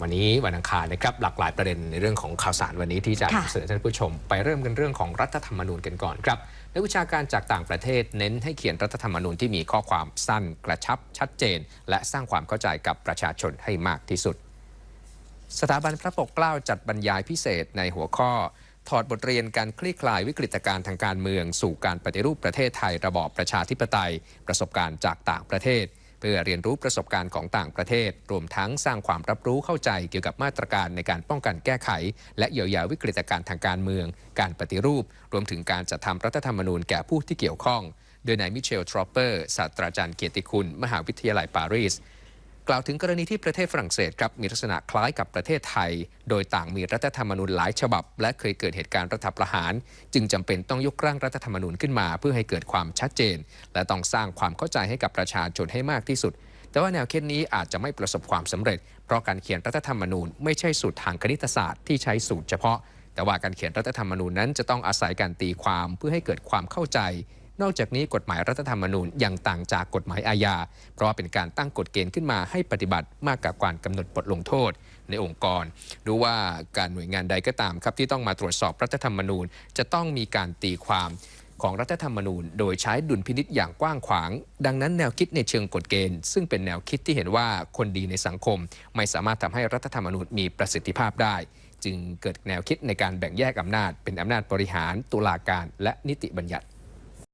วันนี้วันอังคารนะครับหลากหลายประเด็นในเรื่องของข่าวสารวันนี้ที่จะค่ะนำเสนอท่านผู้ชม ไปเริ่มกันเรื่องของรัฐธรรมนูญกันก่อนครับนักวิชาการจากต่างประเทศเน้นให้เขียนรัฐธรรมนูญที่มีข้อความสั้นกระชับชัดเจน และสร้างความเข้าใจกับประชาชนให้มากที่สุด สถาบันพระปกเกล้าจัดบรรยายพิเศษในหัวข้อ ถอดบทเรียนการคลี่คลายวิกฤตการณ์ทางการเมือง สู่การปฏิรูปประเทศไทยระบอบประชาธิปไตย ประสบการณ์จากต่างประเทศเพื่อเรียนรู้ประสบการณ์ของต่างประเทศ รวมทั้งสร้างความรับรู้เข้าใจเกี่ยวกับมาตรการในการป้องกันแก้ไข และเยียวยาวิกฤตการณ์ทางการเมือง การปฏิรูป รวมถึงการจัดทำรัฐธรรมนูญแก่ผู้ที่เกี่ยวข้อง โดยนายมิเชล ทรอปเปอร์ศาสตราจารย์เกียรติคุณ มหาวิทยาลัยปารีส กล่าวถึงกรณีที่ประเทศฝรั่งเศสครับมีลักษณะคล้ายกับประเทศไทย โดยต่างมีรัฐธรรมนูญหลายฉบับ และเคยเกิดเหตุการณ์รัฐประหาร จึงจำเป็นต้องยกร่างรัฐธรรมนูญขึ้นมา เพื่อให้เกิดความชัดเจน และต้องสร้างความเข้าใจให้กับประชาชนให้มากที่สุด แต่ว่าแนวคิดนี้อาจจะไม่ประสบความสำเร็จ เพราะการเขียนรัฐธรรมนูญไม่ใช่สูตรทางคณิตศาสตร์ที่ใช้สูตรเฉพาะ แต่ว่าการเขียนรัฐธรรมนูญนั้นจะต้องอาศัยการตีความเพื่อให้เกิดความเข้าใจ นอกจากนี้กฎหมายรัฐธรรมนูญยังต่างจากกฎหมายอาญา เพราะว่าเป็นการตั้งกฎเกณฑ์ขึ้นมาให้ปฏิบัติมากกว่าการกำหนดบทลงโทษในองค์กรดูว่าการหน่วยงานใดก็ตามครับที่ต้องมาตรวจสอบรัฐธรรมนูญ จะต้องมีการตีความของรัฐธรรมนูญ โดยใช้ดุลพินิษอย่างกว้างขวาง ดังนั้นแนวคิดในเชิงกฎเกณฑ์ ซึ่งเป็นแนวคิดที่เห็นว่าคนดีในสังคม ไม่สามารถทำให้รัฐธรรมนูญมีประสิทธิภาพได้ จึงเกิดแนวคิดในการแบ่งแยกอำนาจ เป็นอำนาจบริหาร ตุลาการ และนิติบัญญัติ